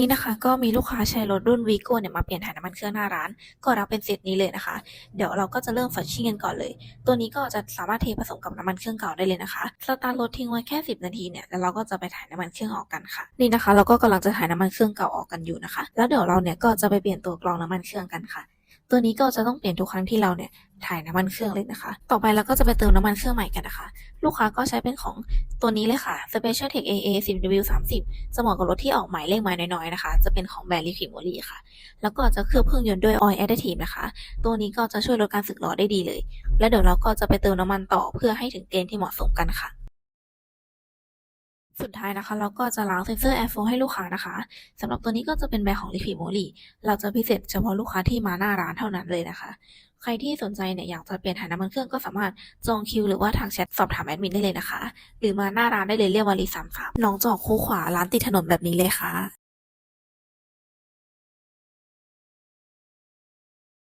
นี้นะคะก็มีลูกค้าใช้รถรุ่นวีโก้เนี่ยมาเปลี่ยนถ่ายน้ำมันเครื่องหน้าร้าน ก็รับเป็นเซตนี้เลยนะคะ เดี๋ยวเราก็จะเริ่มฟัชชิ่งกันก่อนเลย ตัวนี้ก็จะสามารถเทผสมกับน้ำมันเครื่องเก่าได้เลยนะคะสตาร์ทรถทิ้งไว้แค่ 10 นาทีเนี่ยแล้วเราก็จะไปถ่ายน้ำมันเครื่องออกกันค่ะ นี่นะคะ เราก็กำลังจะถ่ายน้ำมันเครื่องเก่าออกกันอยู่นะคะ แล้วเดี๋ยวเราเนี่ยก็จะไปเปลี่ยนตัวกรองน้ำมันเครื่องกันค่ะ ตัวนี้ก็จะต้องเปลี่ยนทุกครั้งที่เราเนี่ยถ่ายน้ำมันเครื่องเลยนะคะ ต่อไปเราก็จะไปเติมน้ำมันเครื่องใหม่กันนะคะ ลูกค้าก็ใช้เป็นของตัวนี้เลยค่ะ Special Tech AA 10W 30จะเหมาะกับรถที่ออกหมายเลขมาน้อยๆนะคะ จะเป็นของแบรนด์ลิคิโมลีค่ะ แล้วก็จะเคลือบเครื่องยนต์ด้วย Oil Additive นะคะ ตัวนี้ก็จะช่วยลดการสึกหรอได้ดีเลย แล้วเดี๋ยวเราก็จะไปเติมน้ำมันต่อเพื่อให้ถึงเกณฑ์ที่เหมาะสมกันค่ะ สุดท้ายนะคะ เราก็จะล้างเซ็นเซอร์แอร์โฟให้ลูกค้านะคะสำหรับตัวนี้ก็จะเป็นแบรนด์ของลิฟิโมลีเราจะพิเศษเฉพาะลูกค้าที่มาหน้าร้านเท่านั้นเลยนะคะ ใครที่สนใจเนี่ยอยากจะเปลี่ยนถ่ายน้ำมันเครื่องก็สามารถจองคิวหรือว่าทางแชทสอบถามแอดมินได้เลยนะคะ หรือมาหน้าร้านได้เลยเรียกวารีสามครับน้องจอกคู่ขวาร้านติดถนนแบบนี้เลยค่ะ